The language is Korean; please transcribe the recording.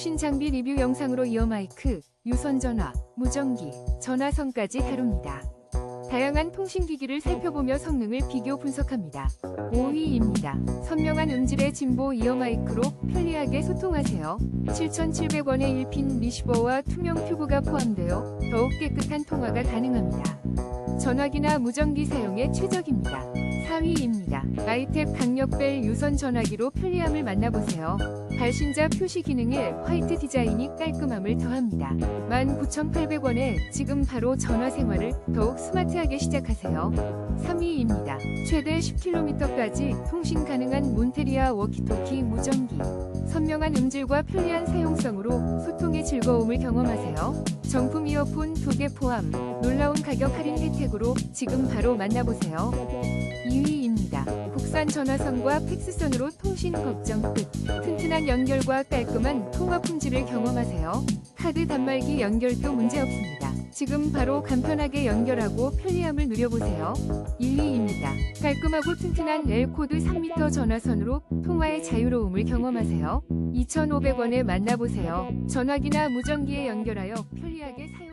통신 장비 리뷰 영상으로 이어 마이크, 유선 전화, 무전기, 전화선까지 다룹니다. 다양한 통신기기를 살펴보며 성능을 비교 분석합니다. 5위입니다. 선명한 음질의 진보 이어 마이크로 편리하게 소통하세요. 7,700원의 1핀 리시버와 투명 튜브가 포함되어 더욱 깨끗한 통화가 가능합니다. 전화기나 무전기 사용에 최적입니다. 4위입니다. 아이탭 강력벨 유선 전화기로 편리함을 만나보세요. 발신자 표시 기능에 화이트 디자인이 깔끔함을 더합니다. 19,800원에 지금 바로 전화 생활을 더욱 스마트하게 시작하세요. 3위입니다. 최대 10km까지 통신 가능한 몬테리아 워키토키 무전기. 선명한 음질과 편리한 사용성으로 소통의 즐거움을 경험하세요. 정품 이어폰 2개 포함 놀라운 가격 할인 혜택으로 지금 바로 만나보세요. 2위 국산 전화선과 팩스선으로 통신 걱정 끝. 튼튼한 연결과 깔끔한 통화 품질을 경험하세요. 카드 단말기 연결도 문제없습니다. 지금 바로 간편하게 연결하고 편리함을 누려보세요. 1위입니다. 깔끔하고 튼튼한 L코드 3m 전화선으로 통화의 자유로움을 경험하세요. 2,500원에 만나보세요. 전화기나 무전기에 연결하여 편리하게 사용